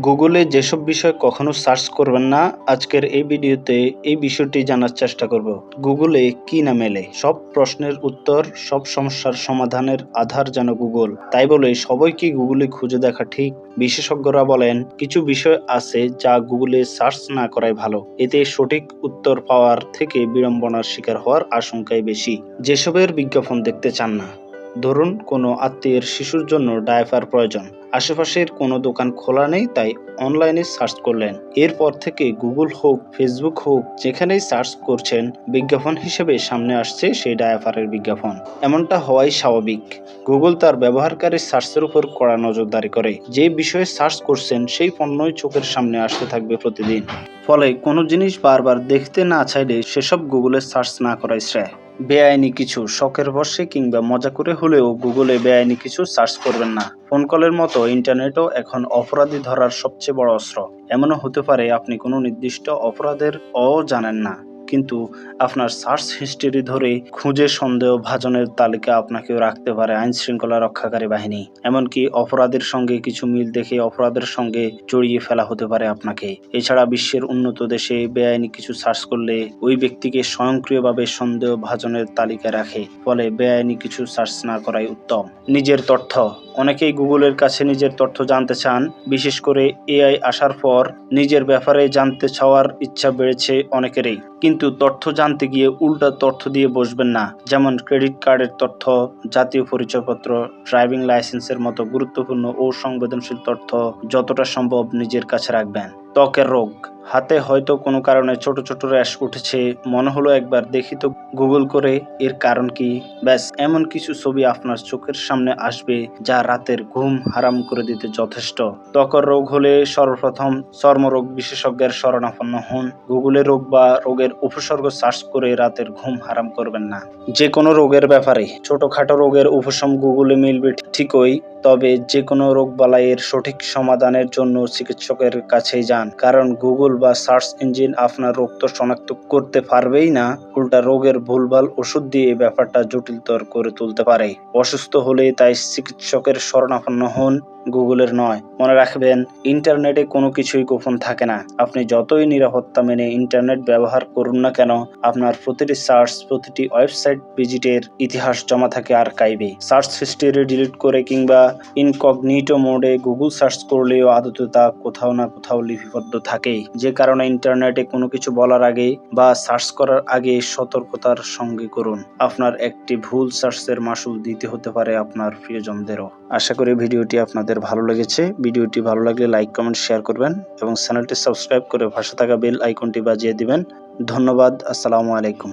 গুগলে যেসব বিষয় কখনো সার্চ করবেন না, আজকের এই ভিডিওতে এই বিষয়টি জানার চেষ্টা করব। গুগলে কি না মেলে? সব প্রশ্নের উত্তর, সব সমস্যার সমাধানের আধার যেন গুগল। তাই বলে সবাই কি গুগলে খুঁজে দেখা ঠিক। বিশেষজ্ঞরা বলেন, কিছু বিষয় আছে যা গুগলে সার্চ না করাই ভালো। এতে সঠিক উত্তর পাওয়ার থেকে বিড়ম্বনার শিকার হওয়ার আশঙ্কাই বেশি। যেসবের বিজ্ঞাপন দেখতে চান না, ধরুন কোনো আত্মীয়ের শিশুর জন্য ডায়াপার প্রয়োজন। আশেপাশের কোনো দোকান খোলা নেই, তাই অনলাইনে সার্চ করলেন। এরপর থেকে গুগল হোক, ফেসবুক হোক, যেখানেই সার্চ করছেন, বিজ্ঞাপন হিসেবে সামনে আসছে সেই ডায়াপারের বিজ্ঞাপন। এমনটা হওয়াই স্বাভাবিক। গুগল তার ব্যবহারকারীর সার্চের উপর কড়া নজরদারি করে। যে বিষয়ে সার্চ করছেন, সেই পণ্যই চোখের সামনে আসতে থাকবে প্রতিদিন। ফলে কোনো জিনিস বারবার দেখতে না চাইলে সেসব গুগলে সার্চ না করাই শ্রেয়। বেআইনি কিছু, শখের বসে কিংবা মজা করে হলেও গুগলে বেআইনি কিছু সার্চ করবেন না। ফোন কলের মতো ইন্টারনেটও এখন অপরাধী ধরার সবচেয়ে বড় অস্ত্র। এমনও হতে পারে আপনি কোনো নির্দিষ্ট অপরাধের অ জানেন না। কিন্তু আপনার সার্চ হিস্টরি ধরে খুঁজে সন্দেহ ভাজনের তালিকা আপনাকেও রাখতে পারে আইন শৃঙ্খলা রক্ষাকারী বাহিনী। এমনকি অপরাধের সঙ্গে কিছু মিল দেখে অপরাধের সঙ্গে জড়িয়ে ফেলা হতে পারে আপনাকে। এছাড়া বিশ্বের উন্নত দেশে বেআইনি কিছু সার্চ করলে ওই ব্যক্তিকে স্বয়ংক্রিয়ভাবে সন্দেহ ভাজনের তালিকা রাখে, ফলে বেআইনি কিছু সার্চ না করাই উত্তম। নিজের তথ্য। অনেকেই গুগলের কাছে নিজের তথ্য জানতে চান। বিশেষ করে এআই আসার পর নিজের ব্যাপারে জানতে চাওয়ার ইচ্ছা বেড়েছে অনেকেরই। কিন্তু তথ্য জানতে গিয়ে উল্টা তথ্য দিয়ে বসবেন না। যেমন ক্রেডিট কার্ডের তথ্য, জাতীয় পরিচয়পত্র, ড্রাইভিং লাইসেন্সের মতো গুরুত্বপূর্ণ ও সংবেদনশীল তথ্য যতটা সম্ভব নিজের কাছে রাখবেন। ত্বকের রোগ। হাতে হয়তো কোনো কারণে ছোট ছোট র্যাশ উঠেছে। মনে হলো একবার দেখি তো গুগল করে এর কারণ কি। ব্যাস, এমন কিছু ছবি আপনার চোখের সামনে আসবে যা রাতের ঘুম হারাম করে দিতে যথেষ্ট। ত্বকের রোগ হলে সর্বপ্রথম চর্মরোগ বিশেষজ্ঞের শরণাপন্ন হন। গুগলে রোগ বা রোগের উপসর্গ সার্চ করে রাতের ঘুম হারাম করবেন না। যে কোনো রোগের ব্যাপারে। ছোটখাটো রোগের উপশম গুগলে মিলবে ঠিকই তবে যে কোনো রোগ বালাইয়ের সঠিক সমাধানের জন্য চিকিৎসকের কাছেই যান, কারণ গুগল বা সার্চ ইঞ্জিন আপনার রোগ তো শনাক্ত করতে পারবেই না। উল্টা রোগের ভুলভাল ওষুধ দিয়ে ব্যাপারটা জটিলতর করে তুলতে পারে। অসুস্থ হলে তাই চিকিৎসকের শরণাপন্ন হন গুগলের নয়। মনে রাখবেন, ইন্টারনেটে কোনো কিছুই গোপন থাকে না। আপনি যতই নিরাপত্তা মেনে ইন্টারনেট ব্যবহার করুন না কেন, আপনার প্রতিটি সার্চ, প্রতিটি ওয়েবসাইট, ভিজিটের ইতিহাস জমা থাকে আর আর্কাইভে। সার্চ হিস্টরি ডিলিট করে কিংবা ইনকগনিটো মোডে গুগল সার্চ করলেও আদতে তা কোথাও না কোথাও লিপিবদ্ধ থাকেই। যে কারণে ইন্টারনেটে কোনো কিছু বলার আগে বা সার্চ করার আগে সতর্কতার সঙ্গে করুন। আপনার একটি ভুল সার্চের মাসুল দিতে হতে পারে আপনার প্রিয়জনদেরও। আশা করি ভিডিওটি আপনাদের ভালো লেগেছে। ভিডিওটি ভালো লাগলে লাইক, কমেন্ট, শেয়ার করবেন এবং চ্যানেলটি সাবস্ক্রাইব করে পাশে থাকা বেল আইকনটি বাজিয়ে দিবেন। ধন্যবাদ। আসসালামু আলাইকুম।